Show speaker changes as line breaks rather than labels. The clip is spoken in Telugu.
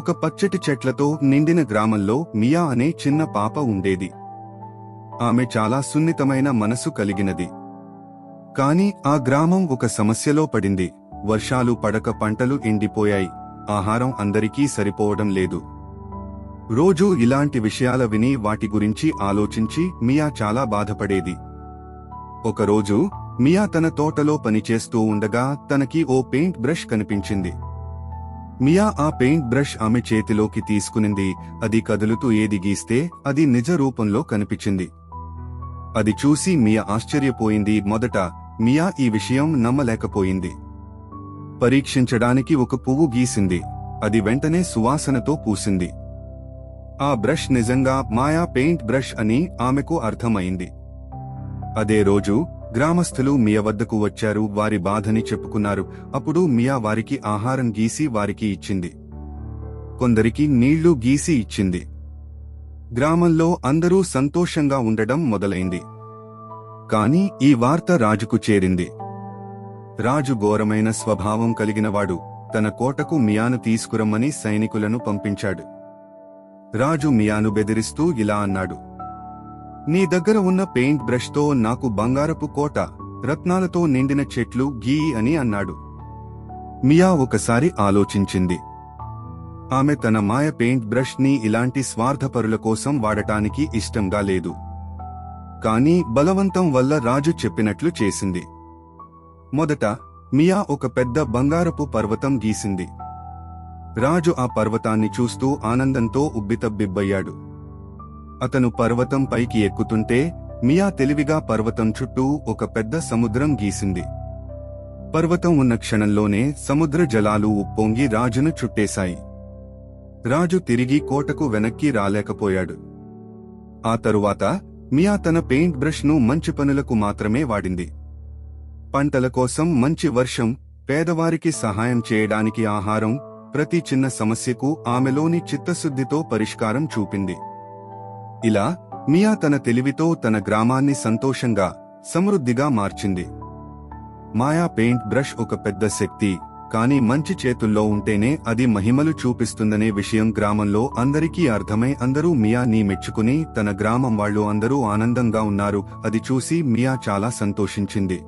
ఒక పచ్చటి చెట్లతో నిండిన గ్రామంలో మియా అనే చిన్న పాప ఉండేది. ఆమె చాలా సున్నితమైన మనసు కలిగినది. కాని ఆ గ్రామం ఒక సమస్యలో పడింది. వర్షాలు పడక పంటలు ఎండిపోయాయి. ఆహారం అందరికీ సరిపోవడం లేదు. రోజూ ఇలాంటి విషయాల విని వాటి గురించి ఆలోచించి మియా చాలా బాధపడేది. ఒకరోజు మియా తన తోటలో పనిచేస్తూ ఉండగా తనకి ఓ పెయింట్ బ్రష్ కనిపించింది. మియా ఆ పెయింట్ బ్రష్ ఆమె చేతిలోకి తీసుకునింది. అది కదులుతూ ఏది గీస్తే అది నిజ రూపంలో కనిపించింది. అది చూసి మియా ఆశ్చర్యపోయింది. మొదట మియా ఈ విషయం నమ్మలేకపోయింది. పరీక్షించడానికి ఒక పువ్వు గీసింది. అది వెంటనే సువాసనతో పూసింది. ఆ బ్రష్ నిజంగా మాయా పెయింట్ బ్రష్ అని ఆమెకు అర్థమైంది. అదే రోజు గ్రామస్థులు మియా వద్దకు వచ్చారు వారి బాధని చెప్పుకున్నారు. అప్పుడు మియా వారికి ఆహారం గీసి వారికి ఇచ్చింది. కొందరికి నీళ్ళు గీసి ఇచ్చింది. గ్రామంలో అందరూ సంతోషంగా ఉండడం మొదలైంది. కాని ఈ వార్త రాజుకు చేరింది. రాజు ఘోరమైన స్వభావం కలిగినవాడు. తన కోటకు మియాను తీసుకురమ్మని సైనికులను పంపించాడు. రాజు మియాను బెదిరిస్తూ ఇలా అన్నాడు. నీ దగ్గర ఉన్న పెయింట్ బ్రష్తో నాకు బంగారపు కోట రత్నాలతో నిండిన చెట్లు గీయి అని అన్నాడు. మియా ఒకసారి ఆలోచించింది. ఆమె తన మాయ పెయింట్ బ్రష్ని ఇలాంటి స్వార్థపరుల కోసం వాడటానికి ఇష్టంగా లేదు. కానీ బలవంతం వల్ల రాజు చెప్పినట్లు చేసింది. మొదట మియా ఒక పెద్ద బంగారపు పర్వతం గీసింది. రాజు ఆ పర్వతాన్ని చూస్తూ ఆనందంతో ఉబ్బితబ్బిబ్బయ్యాడు. అతను పర్వతం పైకి ఎక్కుతుంటే మియా తెలివిగా పర్వతం చుట్టూ ఒక పెద్ద సముద్రం గీసింది. పర్వతం ఉన్న క్షణంలోనే సముద్ర జలాలు ఉప్పొంగి రాజును చుట్టేశాయి. రాజు తిరిగి కోటకు వెనక్కి రాలేకపోయాడు. ఆ తరువాత మియా తన పెయింట్ బ్రష్ను మంచి పనులకు మాత్రమే వాడింది. పంటల కోసం మంచి వర్షం పేదవారికి సహాయం చేయడానికి ఆహారం ప్రతి చిన్న సమస్యకు ఆమెలోని చిత్తశుద్ధితో పరిష్కారం చూపింది. ఇలా మియా తన తెలివితో తన గ్రామాన్ని సంతోషంగా సమృద్ధిగా మార్చింది. మాయా పెయింట్ బ్రష్ ఒక పెద్ద శక్తి కానీ మంచి చేతుల్లో ఉంటేనే అది మహిమలు చూపిస్తుందనే విషయం గ్రామంలో అందరికీ అర్థమై అందరూ మియా నీ మెచ్చుకుని తన గ్రామం వాళ్ళు అందరూ ఆనందంగా ఉన్నారు అది చూసి మియా చాలా సంతోషించింది.